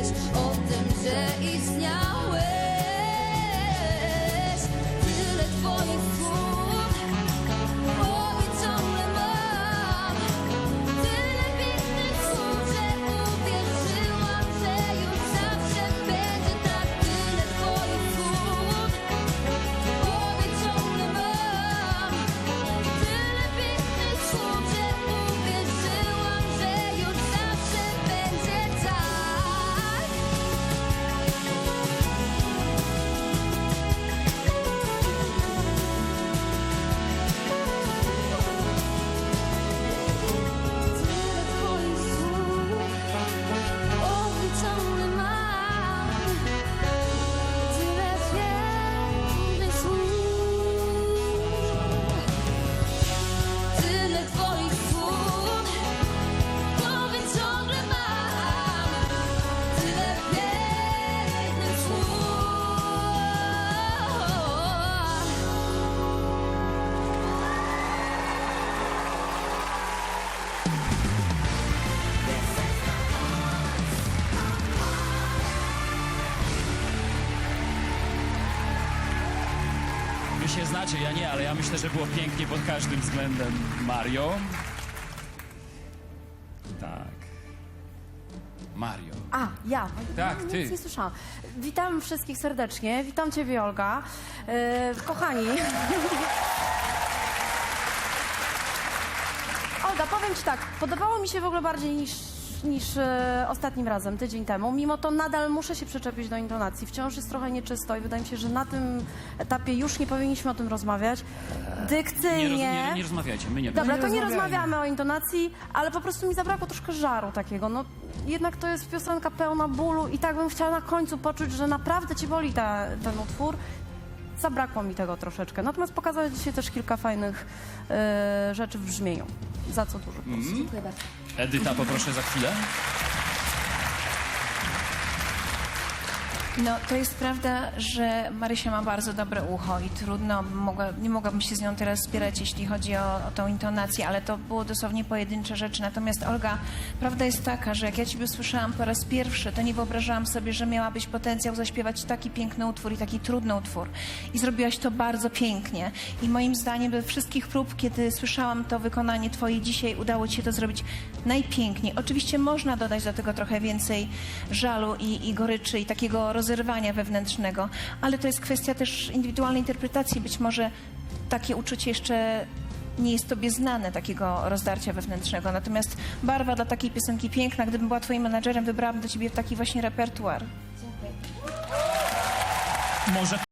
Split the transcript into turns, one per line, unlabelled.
this. Oh. Się znacie, ja nie, ale ja myślę, że było pięknie pod każdym względem. Mario? Tak. Mario.
A, ja.
Tak,
Nic
ty.
nie słyszałam. Witam wszystkich serdecznie. Witam Ciebie, Olga. E, kochani. Olga, powiem Ci tak. Podobało mi się w ogóle bardziej niż, niż e, ostatnim razem, tydzień temu. Mimo to nadal muszę się przyczepić do intonacji. Wciąż jest trochę nieczysto i wydaje mi się, że na tym etapie już nie powinniśmy o tym rozmawiać.
Nie,
Dykcyjnie...
nie, nie rozmawiajcie, my nie
Dobra, to nie rozmawiamy o intonacji, ale po prostu mi zabrakło troszkę żaru takiego. No, jednak to jest piosenka pełna bólu i tak bym chciała na końcu poczuć, że naprawdę ci boli ta, ten utwór. Zabrakło mi tego troszeczkę. Natomiast pokazałeś dzisiaj też kilka fajnych e, rzeczy w brzmieniu. Za co dużo.
Dziękuję bardzo.
Edyta, poproszę za chwilę.
No, to jest prawda, że Marysia ma bardzo dobre ucho i trudno, mogła, nie mogłabym się z nią teraz spierać, jeśli chodzi o, o tą intonację, ale to było dosłownie pojedyncze rzeczy. Natomiast Olga, prawda jest taka, że jak ja Ciebie słyszałam po raz pierwszy, to nie wyobrażałam sobie, że miałabyś potencjał zaśpiewać taki piękny utwór i taki trudny utwór. I zrobiłaś to bardzo pięknie. I moim zdaniem we wszystkich prób, kiedy słyszałam to wykonanie Twoje dzisiaj, udało Ci się to zrobić najpiękniej. Oczywiście można dodać do tego trochę więcej żalu i, i goryczy i takiego rozerwania wewnętrznego, ale to jest kwestia też indywidualnej interpretacji. Być może takie uczucie jeszcze nie jest tobie znane, takiego rozdarcia wewnętrznego. Natomiast barwa dla takiej piosenki piękna. Gdybym była twoim menadżerem, wybrałabym do ciebie taki właśnie repertuar.
Może